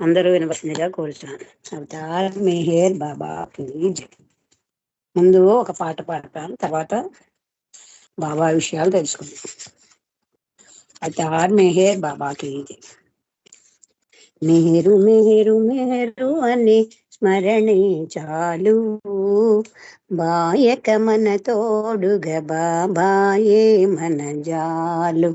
అందరూ వినవలసిందిగా కోరుతున్నాను Avatar Meher Baba please ముందు ఒక పాట పాడతాను తర్వాత బాబా విషయాలు తెలుసుకుందాం. అవతార్ మెహేర్ బాబాకి జై. మేరు మేరు మేరు అని స్మరణే చాలు. బాయక మన తోడుగ బాబాయే మన జాలు.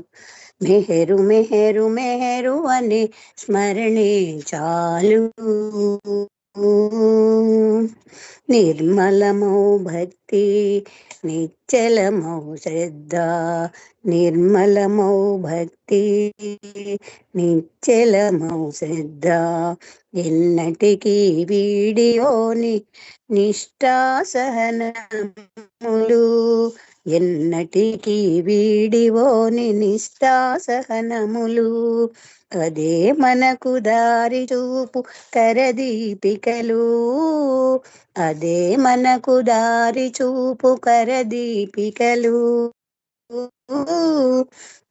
మెహరు మెహరు మెహరు అని స్మరణే చాలు. నిర్మలమౌ భక్తి నిశ్చలమౌ శ్రద్ధ నిర్మలమౌ భక్తి నిశ్చలమౌ శ్రద్ధ. ఎన్నటికీ వీడియోని నిష్ఠా సహనములు ఎన్నటికీ వీడివోని నిష్ఠాసహనములు అదే మనకు దారి చూపు కరదీపికలు. అదే మనకు దారి చూపు కరదీపికలు.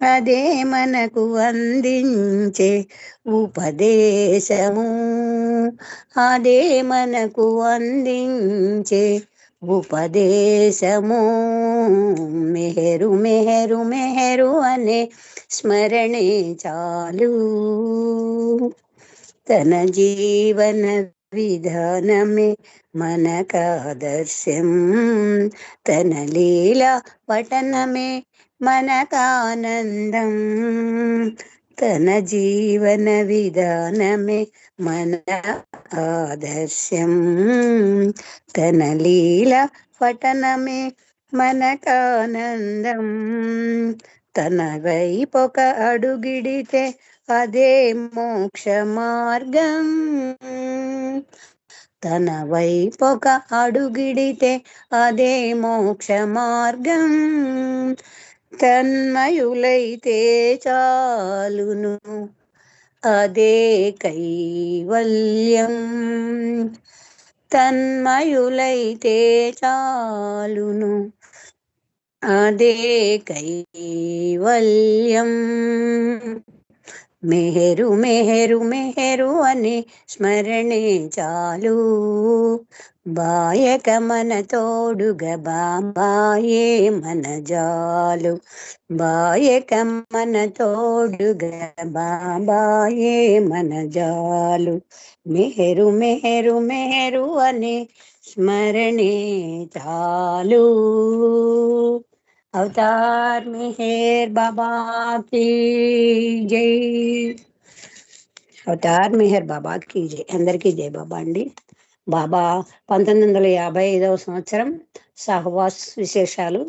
అదే మనకు అందించే ఉపదేశము. అదే మనకు అందించే ఉపదేశము మెహరు మెహరు మెహరు అనే స్మరణే చాలు తన జీవన విధానమే మనకాదర్శం తన లీల పఠనమే మనకానందం తన జీవన విధానమే మన ఆదర్శం. తన లీల పఠనమే మనకానందం. తన వైపొక అడుగిడితే అదే మోక్ష మార్గం. తన వైపొక అడుగిడితే అదే మోక్ష మార్గం. తన్మయులైతే చాలును. అదే కైవల్యం. తన్మయులైతే చాలును. అదే కైవల్యం. మెహరు మెహరు మెహరు అని స్మరణే చాలు. బాయక మన తోడుగ బాబాయే మన జాలు బాయక మన తోడుగ బాబాయే మన జాలు మెహరు మెహరు మెహరు అని స్మరణే చాలు అవతార్ మెహర్ బాబా की జై అవతార్ మెహర్ బాబా की జై అందరికీ జై బాబా అండి బాబా పంతొమ్మిది వందల యాభై ఐదవ సంవత్సరం సహవాస్ విశేషాలు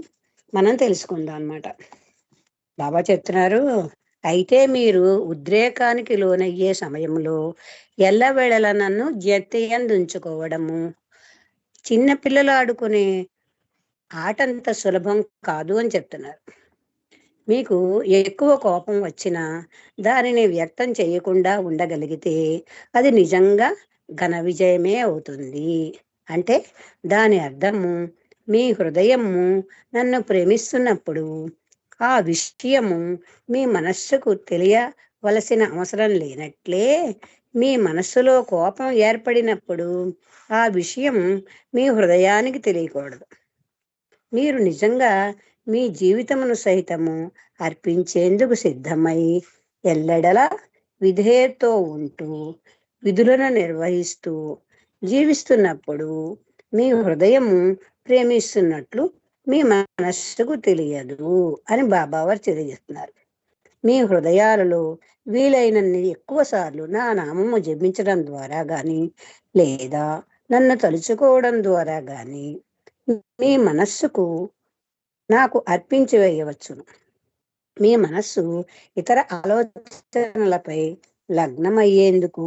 మనం తెలుసుకుందాం అనమాట బాబా చెప్తున్నారు అయితే మీరు ఉద్రేకానికి లోనయ్యే సమయంలో ఎల్లవేళల నన్ను జతయందుంచుకోవడము చిన్న పిల్లలు ఆడుకునే ఆట అంత సులభం కాదు అని చెప్తున్నారు. మీకు ఎక్కువ కోపం వచ్చినా దానిని వ్యక్తం చేయకుండా ఉండగలిగితే అది నిజంగా ఘన విజయమే అవుతుంది. అంటే దాని అర్థము మీ హృదయము నన్ను ప్రేమిస్తున్నప్పుడు ఆ విషయము మీ మనస్సుకు తెలియవలసిన అవసరం లేనట్లే మీ మనస్సులో కోపం ఏర్పడినప్పుడు ఆ విషయం మీ హృదయానికి తెలియకూడదు. మీరు నిజంగా మీ జీవితమును సైతము అర్పించేందుకు సిద్ధమై ఎల్లడలా విధేయతో ఉంటూ విధులను నిర్వహిస్తూ జీవిస్తున్నప్పుడు మీ హృదయము ప్రేమిస్తున్నట్లు మీ మనస్సుకు తెలియదు అని బాబావారు తెలియజేస్తున్నారు. మీ హృదయాలలో వీలైనన్ని ఎక్కువ సార్లు నా నామము జపించడం ద్వారా గాని లేదా నన్ను తలుచుకోవడం ద్వారా గాని మీ మనస్సుకు నాకు అర్పించి వేయవచ్చును. మీ మనస్సు ఇతర ఆలోచనలపై లగ్నమయ్యేందుకు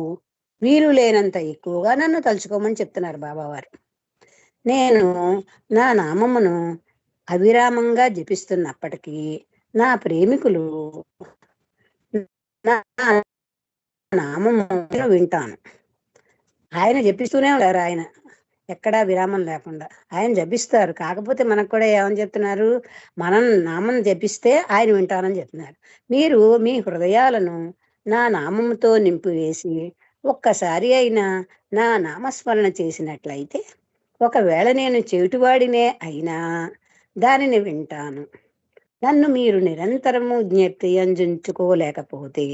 వీలు లేనంత ఎక్కువగా నన్ను తలుచుకోమని చెప్తున్నారు బాబావారు. నేను నా నామమును అవిరామంగా జపిస్తున్నప్పటికీ నా ప్రేమికులు నా నామము వింటాను. ఆయన జపిస్తూనే ఉంటారు ఆయన. ఎక్కడా విరామం లేకుండా. ఆయన జపిస్తారు. కాకపోతే మనకు కూడా ఏమని చెప్తున్నారు? మనం నామం జపిస్తే ఆయన వింటానని చెప్తున్నారు. మీరు మీ హృదయాలను నా నామముతో నింపివేసి ఒక్కసారి అయినా నా నామస్మరణ చేసినట్లయితే ఒకవేళ నేను చెవిటివాడినే అయినా దానిని వింటాను. నన్ను మీరు నిరంతరము జ్ఞప్తి అందించుకోలేకపోతే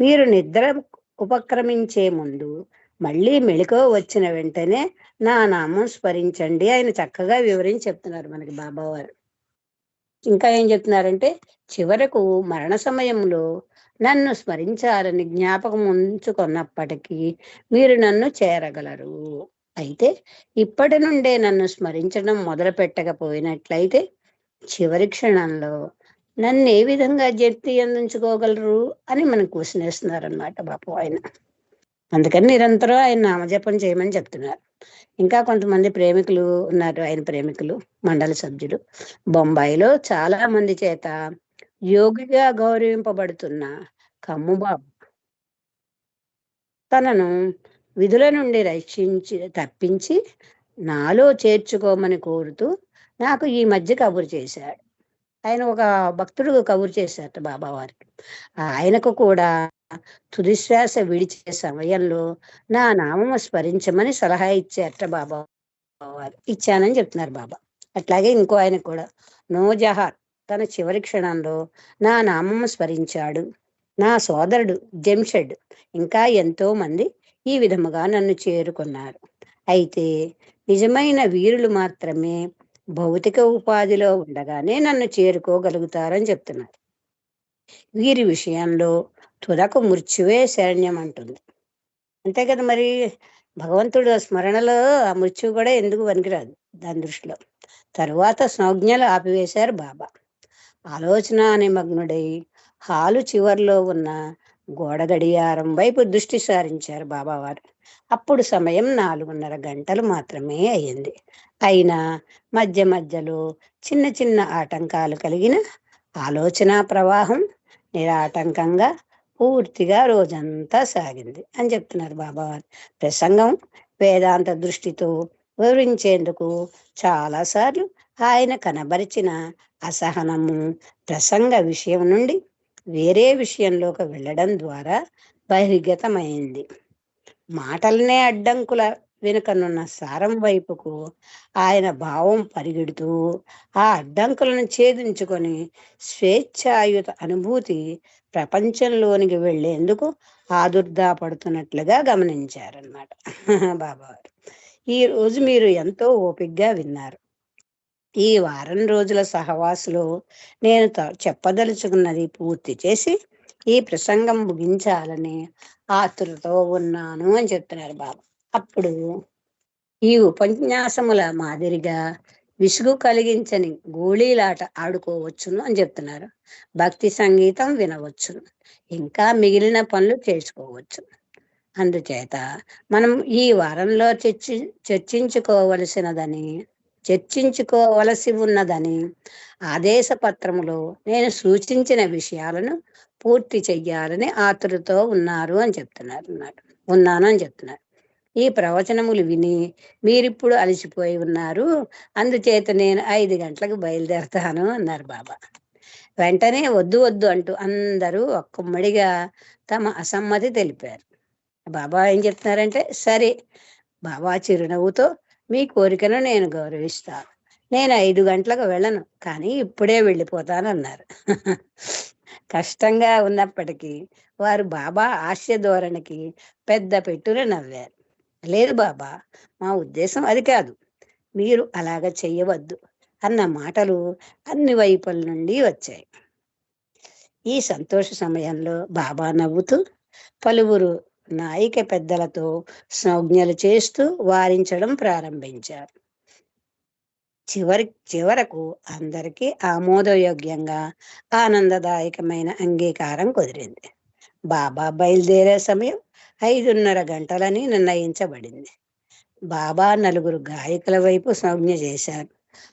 మీరు నిద్ర ఉపక్రమించే ముందు మళ్ళీ మెళుకో వచ్చిన వెంటనే నా నామం స్మరించండి ఆయన చక్కగా వివరించి చెప్తున్నారు మనకి బాబావారు. ఇంకా ఏం చెప్తున్నారంటే చివరకు మరణ సమయంలో నన్ను స్మరించాలని జ్ఞాపకం ఉంచుకున్నప్పటికీ మీరు నన్ను చేరగలరు. అయితే ఇప్పటి నుండే నన్ను స్మరించడం మొదలు పెట్టకపోయినట్లయితే చివరి క్షణంలో నన్ను ఏ విధంగా జప్తి అందించుకోగలరు అని మనకు క్వశ్చన్ అనమాట బాపు ఆయన. అందుకని నిరంతరం ఆయన నామజపం చేయమని చెప్తున్నారు. ఇంకా కొంతమంది ప్రేమికులు ఉన్నారు ఆయన ప్రేమికులు మండలి సభ్యులు. బొంబాయిలో చాలా మంది చేత యోగిగా గౌరవింపబడుతున్న కమ్ముబాబు తనను విధుల నుండి రక్షించి తప్పించి నాలో చేర్చుకోమని కోరుతూ నాకు ఈ మధ్య కబురు చేశాడు. ఆయన ఒక భక్తుడు కబురు చేశారట బాబా వారికి ఆయనకు కూడా తుదిశ్వాస విడిచే సమయంలో నా నామము స్మరించమని సలహా ఇచ్చారట బాబా వారు ఇచ్చానని చెప్తున్నారు బాబా. అట్లాగే ఇంకో ఆయన కూడా నోజహార్ తన చివరి క్షణంలో నా నామము స్మరించాడు. నా సోదరుడు జంషెడ్ ఇంకా ఎంతో మంది ఈ విధముగా నన్ను చేరుకున్నారు. అయితే నిజమైన వీరులు మాత్రమే భౌతిక ఉపాధిలో ఉండగానే నన్ను చేరుకోగలుగుతారని చెప్తున్నారు. వీరి విషయంలో తుదకు మృత్యువే శరణ్యం అంటుంది అంతే కదా మరి? భగవంతుడు స్మరణలో ఆ మృత్యువు కూడా ఎందుకు పనికిరాదు దాని దృష్టిలో. తరువాత సంజ్ఞలు ఆపివేశారు బాబా. ఆలోచన నిమగ్నుడై హాలు చివర్లో ఉన్న గోడ గడియారం వైపు దృష్టి సారించారు బాబావారు. అప్పుడు సమయం నాలుగున్నర గంటలు మాత్రమే అయ్యింది. అయినా మధ్య మధ్యలో చిన్న చిన్న ఆటంకాలు కలిగిన ఆలోచన ప్రవాహం నిరాటంకంగా పూర్తిగా రోజంతా సాగింది అని చెప్తున్నారు బాబావారు. ప్రసంగం వేదాంత దృష్టితో వివరించేందుకు చాలాసార్లు ఆయన కనబరిచిన అసహనము ప్రసంగ విషయం నుండి వేరే విషయంలోకి వెళ్ళడం ద్వారా బహిర్గతమైంది. మాటలనే అడ్డంకుల వెనుకనున్న సారం వైపుకు ఆయన భావం పరిగెడుతూ ఆ అడ్డంకులను ఛేదించుకొని స్వేచ్ఛాయుత అనుభూతి ప్రపంచంలోనికి వెళ్ళేందుకు ఆదుర్దాపడుతున్నట్లుగా గమనించారన్నమాట. గమనించారనమాట బాబావారు. ఈ రోజు మీరు ఎంతో ఓపిగ్గా విన్నారు. ఈ వారం రోజుల సహవాసులో నేను త- చెప్పదలుచుకున్నది పూర్తి చేసి ఈ ప్రసంగం ముగించాలని ఆతురతో ఉన్నాను అని చెప్తున్నారు బాబు. అప్పుడు ఈ ఉపన్యాసముల మాదిరిగా విసుగు కలిగించని గోళీలాట ఆడుకోవచ్చును అని చెప్తున్నారు. భక్తి సంగీతం వినవచ్చును. ఇంకా మిగిలిన పనులు చేసుకోవచ్చు. అందుచేత మనం ఈ వారంలో చర్చి చర్చించుకోవలసినదని చర్చించుకోవలసి ఉన్నదని ఆదేశ పత్రములో నేను సూచించిన విషయాలను పూర్తి చెయ్యాలని ఆతురతో ఉన్నారు అని చెప్తున్నారు అన్నమాట ఉన్నాను అని చెప్తున్నారు. ఈ ప్రవచనములు విని మీరిప్పుడు అలసిపోయి ఉన్నారు. అందుచేత నేను ఐదు గంటలకు బయలుదేరతాను అన్నారు బాబా. వెంటనే వద్దు వద్దు అంటూ అందరూ ఒక్కమ్మడిగా తమ అసమ్మతి తెలిపారు. బాబా ఏం చెప్తున్నారంటే సరే బాబా చిరునవ్వుతో మీ కోరికను నేను గౌరవిస్తాను నేను ఐదు గంటలకు వెళ్ళను కానీ ఇప్పుడే వెళ్ళిపోతాను అన్నారు కష్టంగా ఉన్నప్పటికీ వారు బాబా ఆశయ ధోరణికి పెద్ద పెట్టున నవ్వారు. లేదు బాబా మా ఉద్దేశం అది కాదు. మీరు అలాగ చెయ్యవద్దు అన్న మాటలు అన్ని వైపుల నుండి వచ్చాయి. ఈ సంతోష సమయంలో బాబా నవ్వుతూ పలువురు నాయిక పెద్దలతో సంజ్ఞలు చేస్తూ వారించడం ప్రారంభించారు. చివరి చివరకు అందరికీ ఆమోదయోగ్యంగా ఆనందదాయకమైన అంగీకారం కుదిరింది. బాబా బయలుదేరే సమయం ఐదున్నర గంటలని నిర్ణయించబడింది. బాబా నలుగురు గాయకుల వైపు సంజ్ఞ చేశారు.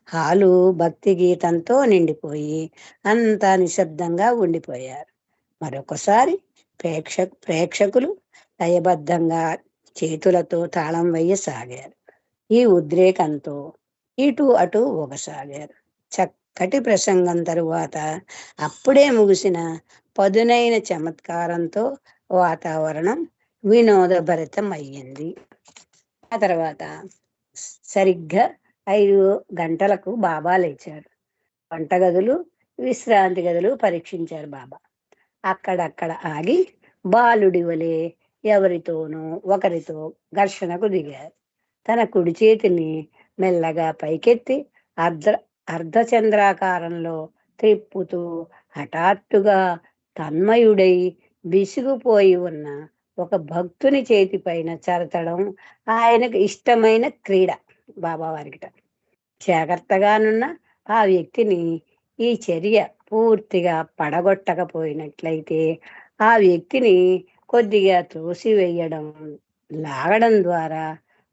హాలు భక్తి గీతంతో నిండిపోయి అంతా నిశ్శబ్దంగా ఉండిపోయారు. మరొకసారి ప్రేక్ష ప్రేక్షకులు లయబద్ధంగా చేతులతో తాళం వేయసాగారు. ఈ ఉద్రేకంతో ఇటు అటు ఒకసాగారు చక్కటి ప్రసంగం తరువాత అప్పుడే ముగిసిన పదునైన చమత్కారంతో వాతావరణం వినోదభరితం అయ్యింది ఆ తర్వాత సరిగ్గా ఐదు గంటలకు బాబా లేచారు. వంటగదులు విశ్రాంతి గదులు పరీక్షించారు బాబా. అక్కడక్కడ ఆగి బాలుడి వలె ఎవరితోనూ ఒకరితో ఘర్షణకు దిగారు. తన కుడి చేతిని మెల్లగా పైకెత్తి అర్ధ అర్ధచంద్రాకారంలో త్రిప్పుతూ హఠాత్తుగా తన్మయుడై విసిగిపోయి ఉన్న ఒక భక్తుని చేతిపైన చరతడం ఆయనకు ఇష్టమైన క్రీడ బాబావారికిట. జాగ్రత్తగానున్న ఆ వ్యక్తిని ఈ చర్య పూర్తిగా పడగొట్టకపోయినట్లయితే ఆ వ్యక్తిని కొద్దిగా త్రోసివేయడం లాగడం ద్వారా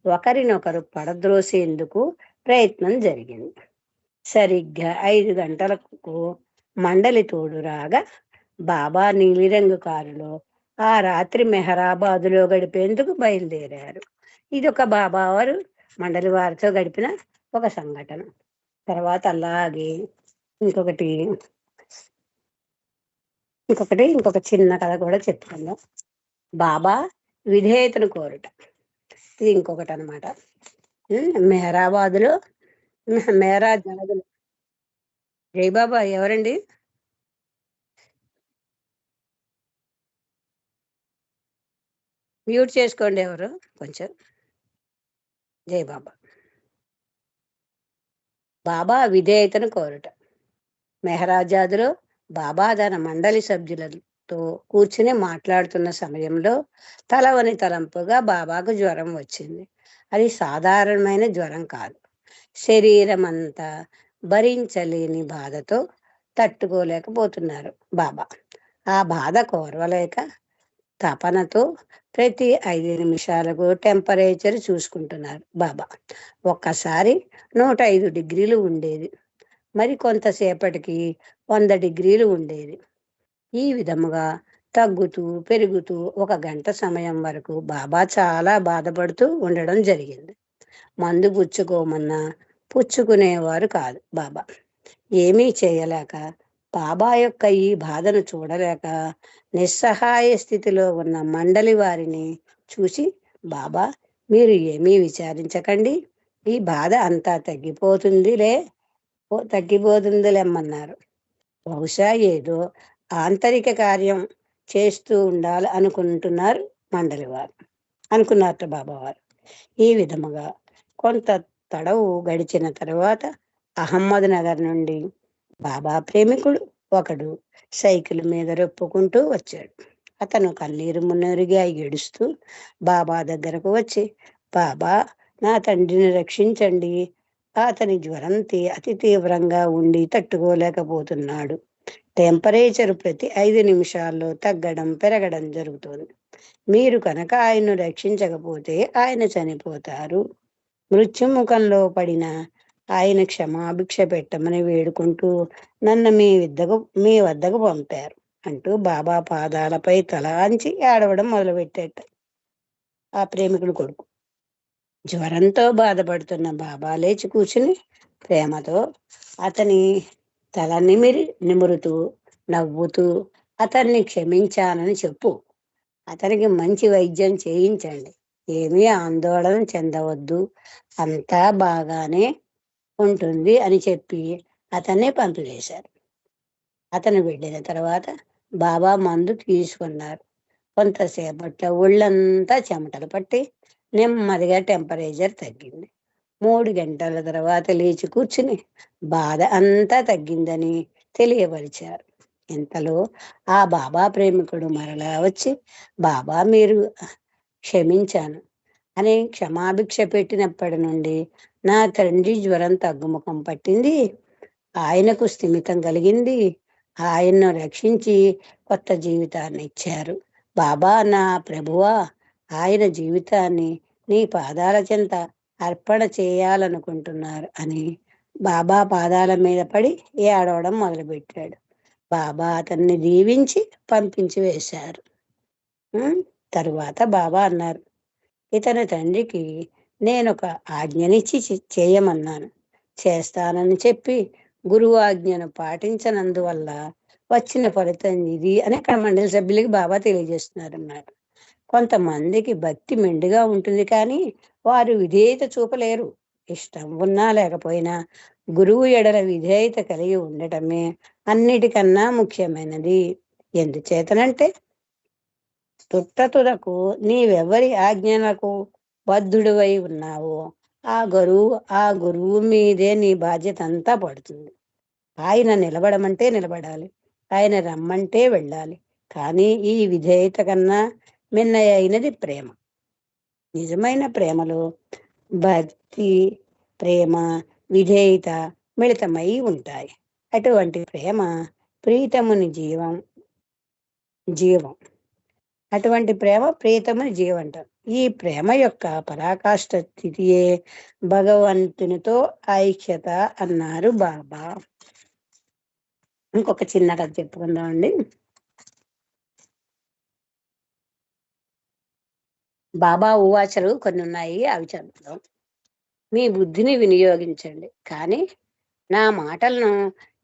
ఒకరినొకరు పడద్రోసేందుకు ప్రయత్నం జరిగింది. సరిగ్గా ఐదు గంటలకు మండలి తోడు రాగా బాబా నీలిరంగు కారులో ఆ రాత్రి మెహరాబాదులో గడిపేందుకు బయలుదేరారు. ఇది ఒక బాబా వారు మండలి వారితో గడిపిన ఒక సంఘటన. తర్వాత అలాగే ఇంకొకటి ఇంకొకటి ఇంకొక చిన్న కథ కూడా చెప్పుకుందాం. బాబా విధేయతను కోరుట. ఇంకొకటి అనమాట మెహరాబాదులో మేరా జనదులు జై బాబా ఎవరండి? మ్యూట్ చేసుకోండి ఎవరు? కొంచెం. జై బాబా. బాబా విధేయతను కోరుట. మెహరాజాదులో బాబా తన మండలి సభ్యులను తో కూర్చుని మాట్లాడుతున్న సమయంలో తలవని తలంపుగా బాబాకు జ్వరం వచ్చింది. అది సాధారణమైన జ్వరం కాదు. శరీరం అంతా భరించలేని బాధతో తట్టుకోలేకపోతున్నారు బాబా. ఆ బాధ కోరవలేక తపనతో ప్రతి ఐదు నిమిషాలకు టెంపరేచర్ చూసుకుంటున్నారు బాబా. ఒక్కసారి నూట ఐదు డిగ్రీలు ఉండేది. మరి కొంతసేపటికి వంద డిగ్రీలు ఉండేది. ఈ విధముగా తగ్గుతూ పెరుగుతూ ఒక గంట సమయం వరకు బాబా చాలా బాధపడుతూ ఉండడం జరిగింది. మందు పుచ్చుకోమన్నా పుచ్చుకునేవారు కాదు బాబా. ఏమీ చేయలేక బాబా యొక్క ఈ బాధను చూడలేక నిస్సహాయ స్థితిలో ఉన్న మండలి వారిని చూసి బాబా మీరు ఏమీ విచారించకండి. ఈ బాధ అంతా తగ్గిపోతుందిలే తగ్గిపోతుందిలేమ్మన్నారు బహుశా ఏదో ఆంతరిక కార్యం చేస్తూ ఉండాలి అనుకుంటున్నారు మండలి వారు. అనుకున్నారట బాబావారు. ఈ విధముగా కొంత తడవు గడిచిన తర్వాత అహమ్మద్ నగర్ నుండి బాబా ప్రేమికుడు ఒకడు సైకిల్ మీద రొప్పుకుంటూ వచ్చాడు. అతను కన్నీరు మున్నీరుగా ఏడుస్తూ బాబా దగ్గరకు వచ్చి బాబా నా తండ్రిని రక్షించండి. అతని జ్వరంతి అతి తీవ్రంగా ఉండి తట్టుకోలేకపోతున్నాడు. టెంపరేచర్ ప్రతి ఐదు నిమిషాల్లో తగ్గడం పెరగడం జరుగుతుంది. మీరు కనుక ఆయన్ను రక్షించకపోతే ఆయన చనిపోతారు. మృత్యుముఖంలో పడిన ఆయన క్షమాభిక్ష పెట్టమని వేడుకుంటూ నన్ను మీ వద్దకు మీ వద్దకు పంపారు అంటూ బాబా పాదాలపై తలాంచి ఏడవడం మొదలుపెట్టేట ఆ ప్రేమికుడు కొడుకు. జ్వరంతో బాధపడుతున్న బాబా లేచి కూర్చుని ప్రేమతో అతని తల నిమిరి నిమురుతూ నవ్వుతూ అతన్ని క్షమించానని చెప్పు. అతనికి మంచి వైద్యం చేయించండి. ఏమీ ఆందోళన చెందవద్దు. అంతా బాగానే ఉంటుంది అని చెప్పి అతన్ని పంపివేశారు. అతను వెళ్ళిన తర్వాత బాబా మందు తీసుకున్నారు. కొంతసేపట్లో ఒళ్ళంతా చెమటలు పట్టి నెమ్మదిగా టెంపరేచర్ తగ్గింది. మూడు గంటల తర్వాత లేచి కూర్చుని బాధ అంతా తగ్గిందని తెలియపరిచారు. ఇంతలో ఆ బాబా ప్రేమికుడు మరలా వచ్చి బాబా మీరు క్షమించాను. అని క్షమాభిక్ష పెట్టినప్పటి నుండి నా తండ్రి జ్వరం తగ్గుముఖం పట్టింది. ఆయనకు స్థిమితం కలిగింది. ఆయన్ను రక్షించి కొత్త జీవితాన్ని ఇచ్చారు. బాబా నా ప్రభువా ఆయన జీవితాన్ని నీ పాదాల చెంత అర్పణ చేయాలనుకుంటున్నారు అని బాబా పాదాల మీద పడి ఏడవడం మొదలుపెట్టాడు. బాబా అతన్ని దీవించి పంపించి వేశారు. తరువాత బాబా అన్నారు ఇతని తండ్రికి నేను ఒక ఆజ్ఞనిచ్చి చేయమన్నాను. చేస్తానని చెప్పి గురువు ఆజ్ఞను పాటించనందువల్ల వచ్చిన ఫలితం ఇది అని అక్కడ మండలి సభ్యులకి బాబా తెలియజేస్తున్నారు అన్నారు కొంతమందికి భక్తి మెండుగా ఉంటుంది కానీ వారు విధేయత చూపలేరు. ఇష్టం ఉన్నా లేకపోయినా గురువు ఎడల విధేయత కలిగి ఉండటమే అన్నిటికన్నా ముఖ్యమైనది. ఎందుచేతనంటే తుట్టతులకు నీవెవరి ఆజ్ఞలకు బద్ధుడివై ఉన్నావో ఆ గురువు ఆ గురువు మీదే నీ బాధ్యత అంతా పడుతుంది. ఆయన నిలబడమంటే నిలబడాలి. ఆయన రమ్మంటే వెళ్ళాలి. కానీ ఈ విధేయత కన్నా మిన్న అయినది ప్రేమ. నిజమైన ప్రేమలో భక్తి ప్రేమ విధేయత మిళితమై ఉంటాయి. అటువంటి ప్రేమ ప్రీతముని జీవం జీవం. అటువంటి ప్రేమ ప్రీతముని జీవం అంటారు ఈ ప్రేమ యొక్క పరాకాష్ట స్థితియే భగవంతునితో ఐక్యత అన్నారు బాబా. ఇంకొక చిన్న కథ చెప్పుకుందామండి. బాబా ఊవాచలు కొన్ని ఉన్నాయి అవి చదువుతాం మీ బుద్ధిని వినియోగించండి. కానీ నా మాటలను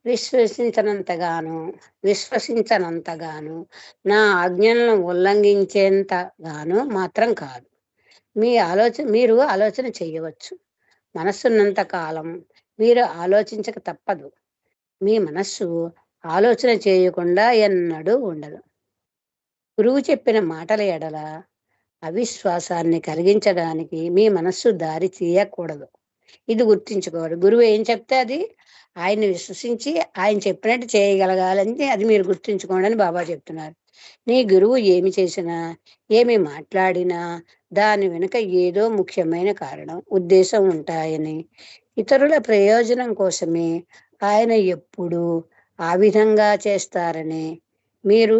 విశ్వసించనంతగాను విశ్వసించనంతగాను నా ఆజ్ఞలను ఉల్లంఘించేంతగాను మాత్రం కాదు. మీ ఆలోచన మీరు ఆలోచన చేయవచ్చు. మనస్సున్నంత కాలం మీరు ఆలోచించక తప్పదు. మీ మనస్సు ఆలోచన చేయకుండా ఎన్నడూ ఉండదు. గురువు చెప్పిన మాటల ఎడల అవిశ్వాసాన్ని కలిగించడానికి మీ మనస్సు దారి తీయకూడదు. ఇది గుర్తించుకోవాలి. గురువు ఏం చెప్తే అది ఆయన్ని విశ్వసించి ఆయన చెప్పినట్టు చేయగలగాలని అది మీరు గుర్తుంచుకోండి అని బాబా చెప్తున్నారు. నీ గురువు ఏమి చేసినా ఏమి మాట్లాడినా దాని వెనుక ఏదో ముఖ్యమైన కారణం ఉద్దేశం ఉంటాయని. ఇతరుల ప్రయోజనం కోసమే ఆయన ఎప్పుడు ఆ విధంగా చేస్తారని మీరు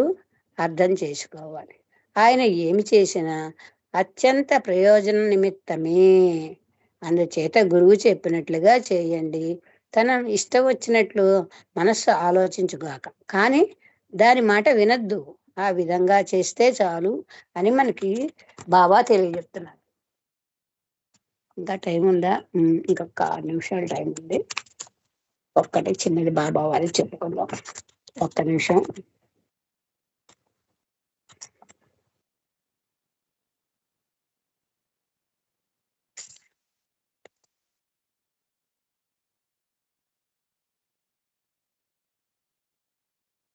అర్థం చేసుకోవాలి. ఆయన ఏమి చేసినా అత్యంత ప్రయోజన నిమిత్తమే. అందుచేత గురువు చెప్పినట్లుగా చేయండి. తన ఇష్టం వచ్చినట్లు మనస్సు ఆలోచించుగాక. కానీ దాని మాట వినద్దు. ఆ విధంగా చేస్తే చాలు అని మనకి బాబా తెలియజెప్తున్నారు ఇంకా టైం ఉందా? ఇంకొక ఆరు నిమిషాలు టైం ఉంది. ఒక్కటి చిన్నది బాబా వారికి చెప్పుకుందాం. ఒక్క నిమిషం.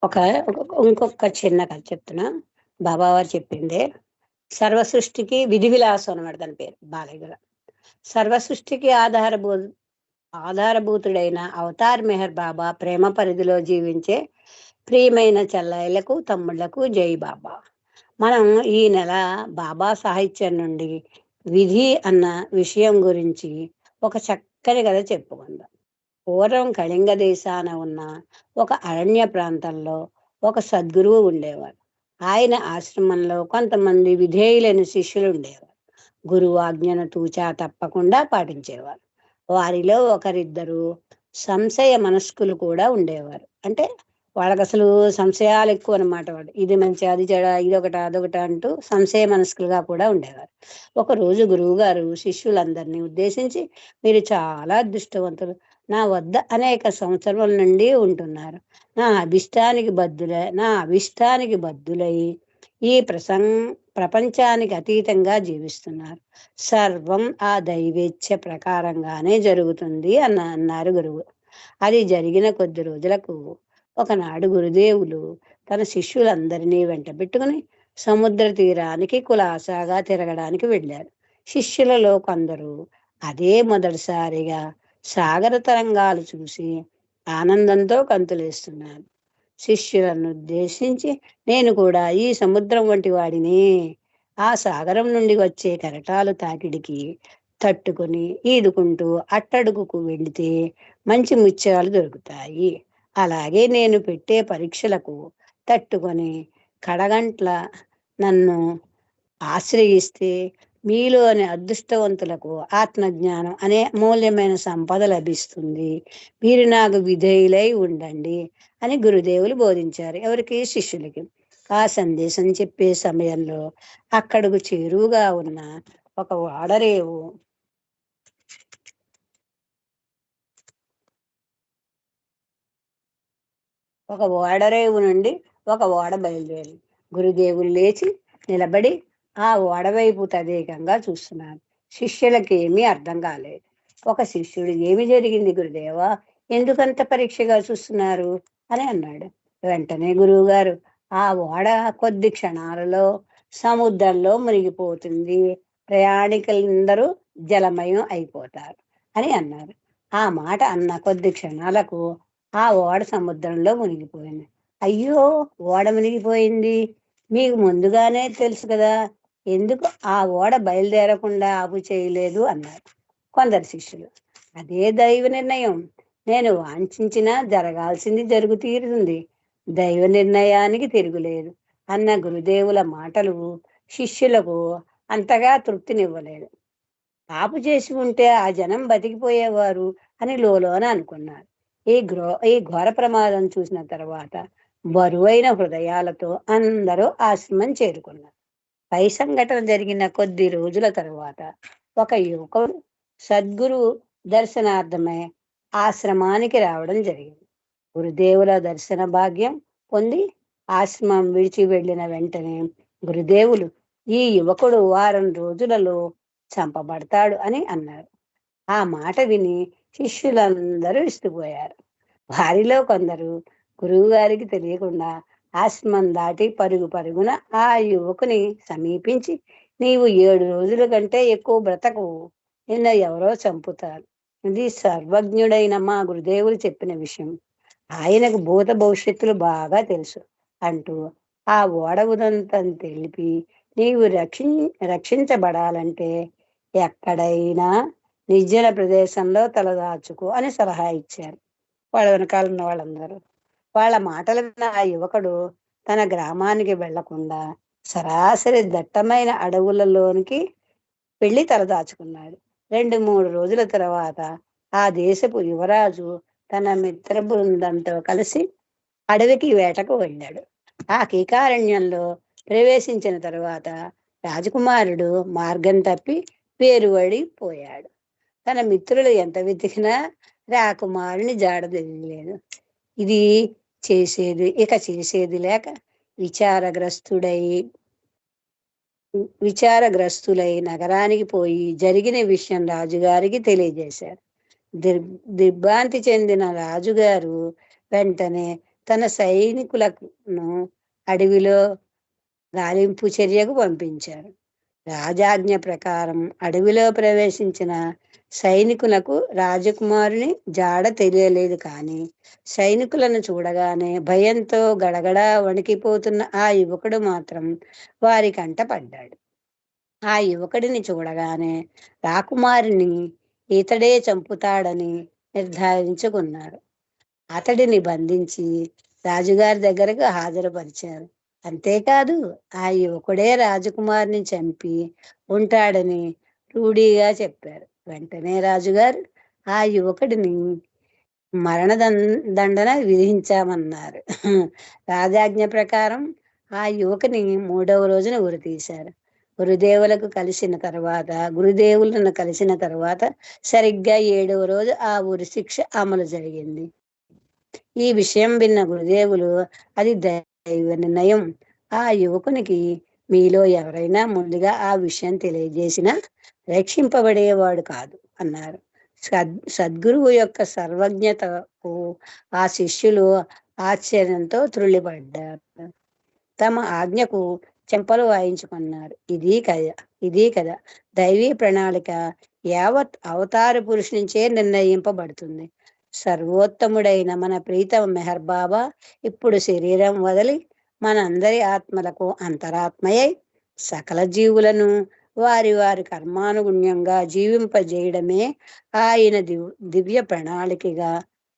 ఒక ఇంకొక చిన్న కథ చెప్తున్నా. బాబా వారు చెప్పిందే సర్వ సృష్టికి విధి విలాసం అనమాట దాని పేరు బాలయ్య సర్వ సృష్టికి ఆధారభూ ఆధారభూతుడైన అవతార్ మెహర్ బాబా ప్రేమ పరిధిలో జీవించే ప్రియమైన చెల్లయ్యలకు తమ్ముళ్ళకు జై బాబా. మనం ఈ నెల బాబా సాహిత్యం నుండి విధి అన్న విషయం గురించి ఒక చక్కని కథ చెప్పుకుందాం. పూర్వం కళింగ దేశాన ఉన్న ఒక అరణ్య ప్రాంతంలో ఒక సద్గురువు ఉండేవారు ఆయన ఆశ్రమంలో కొంతమంది విధేయులైన శిష్యులు ఉండేవారు. గురువు ఆజ్ఞను తూచా తప్పకుండా పాటించేవారు. వారిలో ఒకరిద్దరు సంశయ మనస్కులు కూడా ఉండేవారు. అంటే వాళ్ళకి అసలు సంశయాలు ఎక్కువ అనమాట వాడు. ఇది మంచి అది చెడ ఇదొకట అదొకట అంటూ సంశయ మనస్కులుగా కూడా ఉండేవారు. ఒక రోజు గురువు గారు శిష్యులందరినీ ఉద్దేశించి మీరు చాలా అదృష్టవంతులు. నా వద్ద అనేక సంవత్సరాల నుండి ఉంటున్నారు. నా అభిష్టానికి బద్దులై నా అభిష్టానికి బద్దులై ఈ ప్రసం ప్రపంచానికి అతీతంగా జీవిస్తున్నారు. సర్వం ఆ దైవేచ్ఛ ప్రకారంగానే జరుగుతుంది అన్న అన్నారు గురువు. అది జరిగిన కొద్ది రోజులకు ఒకనాడు గురుదేవులు తన శిష్యులందరినీ వెంట పెట్టుకుని సముద్ర తీరానికి కులాసాగా తిరగడానికి వెళ్ళారు. శిష్యులలో కొందరు అదే మొదటిసారిగా సాగర తరంగాలు చూసి ఆనందంతో కంతులేస్తున్నారు. శిష్యులను ఉద్దేశించి నేను కూడా ఈ సముద్రం వంటి వాడిని. ఆ సాగరం నుండి వచ్చే కెరటాలు తాకిడికి తట్టుకొని ఈదుకుంటూ అట్టడుగుకు వెళితే మంచి ముత్యాలు దొరుకుతాయి. అలాగే నేను పెట్టే పరీక్షలకు తట్టుకొని కడగంట్ల నన్ను ఆశ్రయిస్తే మీలోని అదృష్టవంతులకు ఆత్మజ్ఞానం అనే అమూల్యమైన సంపద లభిస్తుంది. మీరు నాకు విధేయులై ఉండండి అని గురుదేవులు బోధించారు. ఎవరికి? శిష్యులకి. ఆ సందేశం చెప్పే సమయంలో అక్కడకు చేరువుగా ఉన్న ఒక వాడరేవు. ఒక ఓడరేవు నుండి ఒక ఓడ బయలుదేరి గురుదేవులు లేచి నిలబడి ఆ ఓడవైపు తదేకంగా చూస్తున్నారు శిష్యులకి ఏమీ అర్థం కాలేదు. ఒక శిష్యుడు ఏమి జరిగింది గురుదేవ? ఎందుకంత పరీక్షగా చూస్తున్నారు? అని అన్నాడు. వెంటనే గురువుగారు ఆ ఓడ కొద్ది క్షణాలలో సముద్రంలో మునిగిపోతుంది. ప్రయాణికులందరూ జలమయం అయిపోతారు అని అన్నారు. ఆ మాట అన్న కొద్ది క్షణాలకు ఆ ఓడ సముద్రంలో మునిగిపోయింది. అయ్యో! ఓడ మునిగిపోయింది. మీకు ముందుగానే తెలుసు కదా ఎందుకు ఆ ఓడ బయలుదేరకుండా ఆపు చేయలేదు అన్నారు కొందరు శిష్యులు. అదే దైవ నిర్ణయం. నేను వాంఛించినా జరగాల్సింది జరుగు తీరుతుంది. దైవ నిర్ణయానికి తిరుగులేదు అన్న గురుదేవుల మాటలు శిష్యులకు అంతగా తృప్తినివ్వలేదు. ఆపు చేసి ఉంటే ఆ జనం బతికిపోయేవారు అని లోలోన అనుకున్నారు. ఈ గ్రో ఈ ఘోర ప్రమాదం చూసిన తర్వాత బరువైన హృదయాలతో అందరూ ఆశ్రమం చేరుకున్నారు. పై సంఘటన జరిగిన కొద్ది రోజుల తరువాత ఒక యువకుడు సద్గురు దర్శనార్థమై ఆశ్రమానికి రావడం జరిగింది. గురుదేవుల దర్శన భాగ్యం పొంది ఆశ్రమం విడిచి వెళ్ళిన వెంటనే గురుదేవులు ఈ యువకుడు వారం రోజులలో చంపబడతాడు అని అన్నారు. ఆ మాట విని శిష్యులందరూ ఇస్తుపోయారు వారిలో కొందరు గురువు గారికి తెలియకుండా ఆశ్రమం దాటి పరుగు పరుగున ఆ యువకుని సమీపించి నీవు ఏడు రోజుల కంటే ఎక్కువ బ్రతకు నిన్న ఎవరో చంపుతారు. ఇది సర్వజ్ఞుడైన మా గురుదేవులు చెప్పిన విషయం. ఆయనకు భూత భవిష్యత్తులు బాగా తెలుసు అంటూ ఆ ఓడవుదంతం తెలిపి నీవు రక్షి రక్షించబడాలంటే ఎక్కడైనా నిర్జన ప్రదేశంలో తలదాచుకో అని సలహా ఇచ్చారు. వాళ్ళ వెనకాలన్న వాళ్ళందరూ. వాళ్ళ మాటలు విన్న ఆ యువకుడు తన గ్రామానికి వెళ్ళకుండా సరాసరి దట్టమైన అడవులలోనికి వెళ్ళి తలదాచుకున్నాడు రెండు మూడు రోజుల తర్వాత ఆ దేశపు యువరాజు తన మిత్ర బృందంతో కలిసి అడవికి వేటకు వెళ్ళాడు. ఆ కీకారణ్యంలో ప్రవేశించిన తరువాత రాజకుమారుడు మార్గం తప్పి వేరువడి పోయాడు. తన మిత్రులు ఎంత వెతికినా రాకుమారుని జాడ తెలియలేదు. ఇది చేసేది ఇక చేసేది లేక విచారగ్రస్తుడై విచారగ్రస్తులై నగరానికి పోయి జరిగిన విషయం రాజుగారికి తెలియజేశారు. దిర్ దిగ్భ్రాంతి చెందిన రాజుగారు వెంటనే తన సైనికులను అడవిలో గాలింపు చర్యకు పంపించారు. రాజాజ్ఞ ప్రకారం అడవిలో ప్రవేశించిన సైనికులకు రాజకుమారుని జాడ తెలియలేదు కానీ సైనికులను చూడగానే భయంతో గడగడ వణికిపోతున్న ఆ యువకుడు మాత్రం వారి కంట పడ్డాడు. ఆ యువకుడిని చూడగానే రాకుమారిని ఇతడే చంపుతాడని నిర్ధారించుకున్నారు అతడిని బంధించి రాజుగారి దగ్గరకు హాజరుపరిచారు. అంతేకాదు ఆ యువకుడే రాజకుమారిని చంపి ఉంటాడని రూఢీగా చెప్పారు. వెంటనే రాజుగారు ఆ యువకుడిని మరణ దండన విధించామన్నారు. రాజాజ్ఞ ప్రకారం ఆ యువకుని మూడవ రోజున ఉరి తీశారు. గురుదేవులకు కలిసిన తర్వాత గురుదేవులను కలిసిన తర్వాత సరిగ్గా ఏడవ రోజు ఆ ఉరి శిక్ష అమలు జరిగింది. ఈ విషయం విన్న గురుదేవులు అది దైవ నిర్ణయం. ఆ యువకునికి మీలో ఎవరైనా ముందుగా ఆ విషయం తెలియజేసినా రక్షింపబడేవాడు కాదు అన్నారు. సద్ సద్గురువు యొక్క సర్వజ్ఞతకు ఆ శిష్యులు ఆశ్చర్యంతో త్రుళ్ళిపడ్డారు. తమ ఆజ్ఞకు చెంపలు వాయించుకున్నారు. ఇది కదా ఇది కథ. దైవీ ప్రణాళిక యావత్ అవతార పురుషు నుంచే నిర్ణయింపబడుతుంది. సర్వోత్తముడైన మన ప్రీతమ మెహర్ బాబా ఇప్పుడు శరీరం వదిలి మనందరి ఆత్మలకు అంతరాత్మయై సకల జీవులను వారి వారి కర్మానుగుణ్యంగా జీవింపజేయడమే ఆయన దివ్య ప్రణాళికగా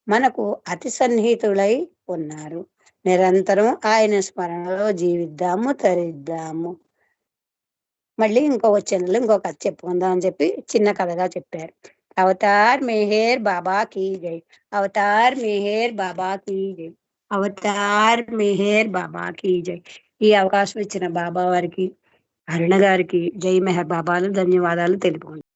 మనకు అతి సన్నిహితులై ఉన్నారు. నిరంతరం ఆయన స్మరణలో జీవిద్దాము తరిద్దాము. మళ్ళీ ఇంకో వచ్చిన ఇంకో కథ చెప్పుకుందాం అని చెప్పి చిన్న కథగా చెప్పారు. అవతార్ మెహేర్ బాబా కీ జై. అవతార్ మెహేర్ బాబా కీ జై. అవతార్ మెహేర్ బాబా కీ జై. ఈ అవకాశం ఇచ్చిన బాబా వారికి అరుణ గారికి జై మెహర్ బాబాలు ధన్యవాదాలు తెలుపుకుంటాను